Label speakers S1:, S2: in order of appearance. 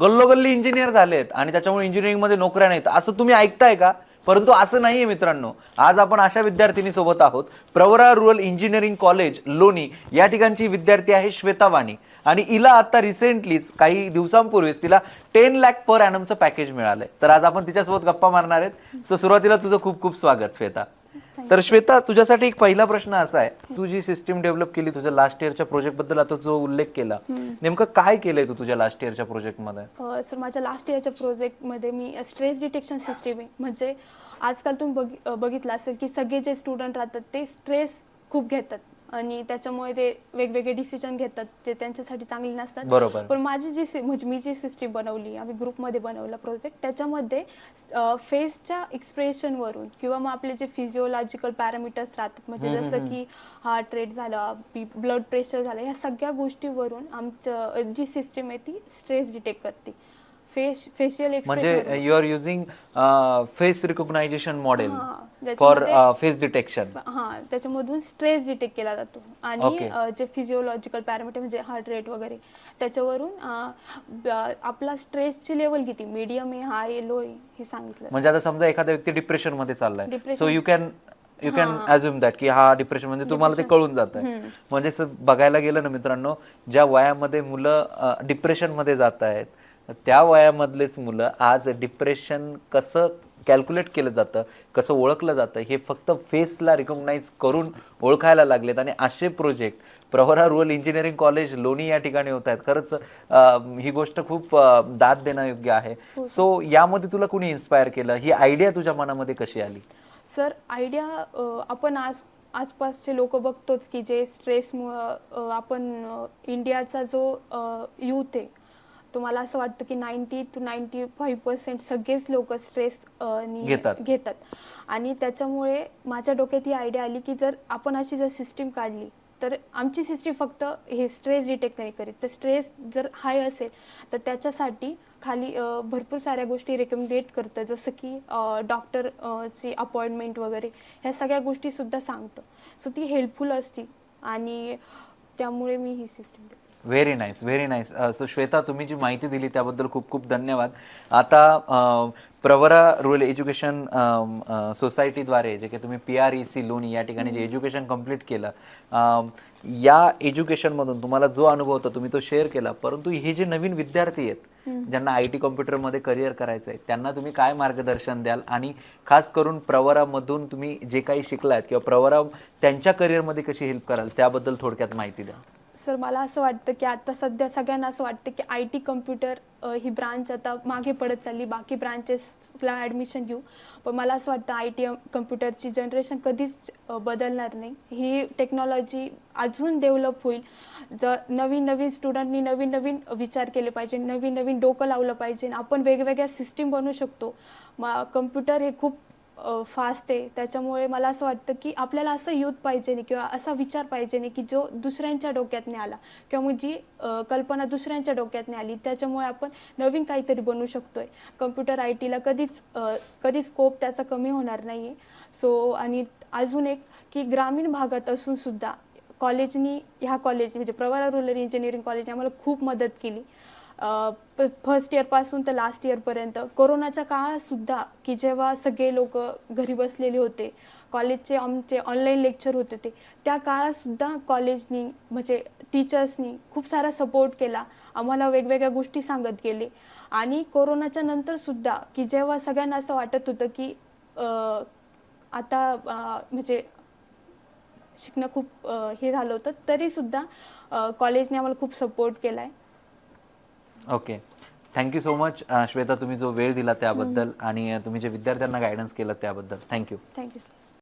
S1: गल्लोगल्ली engineer झालेत आणि त्याच्यामुळे इंजिनिअरिंगमध्ये नोकऱ्या नाहीत. असं तुम्ही ऐकताय का? परंतु असं नाहीये मित्रांनो. आज आपण अशा विद्यार्थिनी सोबत आहोत. Pravara rural engineering college Loni. या ठिकाणची विद्यार्थी आहे श्वेता वाणी. आणि हिला आता रिसेंटलीच काही दिवसांपूर्वीच तिला टेन लॅक पर ॲनमचं पॅकेज मिळालंय. तर आज आपण तिच्यासोबत गप्पा मारणार आहेत. सो सुरुवातीला तुझं खूप खूप स्वागत श्वेता. तर श्वेता तुझ्यासाठी एक पहिला प्रश्न असा आहे. तू जी सिस्टीम डेव्हलप केली तुझ्या लास्ट इयरच्या प्रोजेक्टबद्दल आता जो उल्लेख केला नेमकं काय केलंय तू तुझ्या लास्ट इयरच्या प्रोजेक्टमध्ये
S2: अ, सर माझ्या लास्ट इयरच्या प्रोजेक्टमध्ये मी स्ट्रेस डिटेक्शन सिस्टीम आहे. म्हणजे आजकाल तुम्ही बघितलं असेल की सगळे जे स्टुडंट राहतात ते स्ट्रेस खूप घेतात. आणि त्याच्यामुळे ते वेगवेगळे डिसिजन घेतात जे त्यांच्यासाठी चांगले नसतात.
S1: बरोबर.
S2: पण माझी जी सि- म्हणजे मी जी सिस्टीम बनवली आम्ही ग्रुपमध्ये बनवला प्रोजेक्ट त्याच्यामध्ये फेसच्या एक्सप्रेशनवरून किंवा मग आपले जे फिजिओलॉजिकल पॅरामीटर्स राहतात म्हणजे जसं की हार्ट रेट झालं ब्लड प्रेशर झालं ह्या सगळ्या गोष्टीवरून आमचं जी सिस्टीम आहे ती स्ट्रेस डिटेक्ट करते. फेस फेशियल
S1: म्हणजे you are using face recognition model for face detection
S2: हा त्याच्यामधून स्ट्रेस डिटेक्ट केला जातो. आणि जे फिजिओलॉजिकल पॅरामीटर म्हणजे हार्ट रेट वगैरे त्याच्यावरून आपला स्ट्रेसची लेवल किती? मीडियम आहे हाय लो आहे हे सांगितलं.
S1: म्हणजे आता समजा एखादा व्यक्ती डिप्रेशनमध्ये चाललाय. So you can you can assume that की हा डिप्रेशन म्हणजे तुम्हाला ते कळून जात आहे म्हणजे बघायला गेलं ना मित्रांनो ज्या वयामध्ये मुलं डिप्रेशनमध्ये जात आहेत त्या वयामधलेच मुलं आज डिप्रेशन कसं कॅल्क्युलेट केलं जातं कसं ओळखलं जातं हे फक्त फेसला रिकॉग्नाइज करून ओळखायला लागलेत. आणि असे project Pravara rural engineering college Loni या ठिकाणी होत आहेत. खरंच ही गोष्ट खूप दाद देणं योग्य आहे सो यामध्ये तुला कुणी इन्स्पायर केलं? ही आयडिया तुझ्या मनामध्ये कशी आली?
S2: सर आयडिया आपण आज आसपासचे लोक बघतोच की जे स्ट्रेसमुळं आपण इंडियाचा जो यूथ आहे तो मला असं वाटतं की ninety two ninety five percent सगळेच लोक स्ट्रेस
S1: घेतात.
S2: घेतात. आणि त्याच्यामुळे माझ्या डोक्यात ही आयडिया आली की जर आपण अशी जर सिस्टीम काढली तर आमची सिस्टीम फक्त हे स्ट्रेस डिटेक्ट नाही करीत. तर स्ट्रेस जर हाय असेल तर त्याच्यासाठी खाली भरपूर साऱ्या गोष्टी रेकमेंडेट करतं. जसं की डॉक्टर ची अपॉइंटमेंट वगैरे ह्या सगळ्या गोष्टी सुद्धा सांगतं. सो ती हेल्पफुल असती. आणि त्यामुळे मी ही system
S1: very nice very nice so Shweta तुम्ही जी माहिती दिली त्याबद्दल खूप खूप धन्यवाद. आता अं, प्रवरा रुरल एज्युकेशन सोसायटीद्वारे जे काही तुम्ही पी आर ई सी लोणी या ठिकाणी जे एज्युकेशन कंप्लीट केलं अं, या एज्युकेशनमधून तुम्हाला जो अनुभव होता तुम्ही तो शेअर केला. परंतु हे जे नवीन विद्यार्थी आहेत ज्यांना आय टी कॉम्प्युटरमध्ये करिअर करायचं आहे त्यांना तुम्ही काय मार्गदर्शन द्याल? आणि खास करून प्रवरामधून तुम्ही जे काही शिकलात किंवा प्रवरा त्यांच्या करिअरमध्ये कशी हेल्प कराल त्याबद्दल थोडक्यात माहिती द्या.
S2: सर मला असं वाटतं की आता सध्या सगळ्यांना असं वाटतं की आय टी कम्प्युटर ही ब्रांच आता मागे पडत चालली बाकी ब्रांचेसला ॲडमिशन घेऊ. पण मला असं वाटतं आय टी कम्प्युटरची जनरेशन कधीच बदलणार नाही. ही टेक्नॉलॉजी अजून डेव्हलप होईल. जर नवीन नवीन स्टुडंटनी नवीन नवीन विचार केले पाहिजे नवीन नवीन डोकं लावलं पाहिजे. आपण वेगवेगळ्या सिस्टीम बनवू शकतो. मग कम्प्युटर हे खूप फास्ट आहे. त्याच्यामुळे मला असं वाटतं की आपल्याला असं यूथ पाहिजे नाही किंवा असा विचार पाहिजे नाही की जो दुसऱ्यांच्या डोक्यात नाही आला. किंवा मग जी कल्पना दुसऱ्यांच्या डोक्यात नाही आली त्याच्यामुळे आपण नवीन काहीतरी बनवू शकतोय. कम्प्युटर आय टीला कधीच कधी स्कोप त्याचा कमी होणार नाही आहे सो आणि अजून एक की ग्रामीण भागात असून सुद्धा कॉलेजनी ह्या कॉलेज म्हणजे प्रवरा रुरल इंजिनिअरिंग कॉलेजने आम्हाला खूप मदत केली. फर्स्ट इयरपासून तर लास्ट इयरपर्यंत कोरोनाच्या काळात सुद्धा की जेव्हा सगळे लोक घरी बसलेले होते कॉलेजचे आमचे ऑनलाईन लेक्चर होते ते त्या काळात सुद्धा कॉलेजनी म्हणजे टीचर्सनी खूप सारा सपोर्ट केला. आम्हाला वेगवेगळ्या गोष्टी सांगत गेले. आणि कोरोनाच्या नंतर सुद्धा की जेव्हा सगळ्यांना असं वाटत होतं की आता म्हणजे शिकणं खूप हे झालं होतं तरीसुद्धा कॉलेजने आम्हाला खूप सपोर्ट केला आहे
S1: okay thank you so much Shweta तुम्ही जो वेळ दिला त्याबद्दल आणि तुम्ही जे विद्यार्थ्यांना गायडन्स केलं त्याबद्दल. Thank you
S2: thank you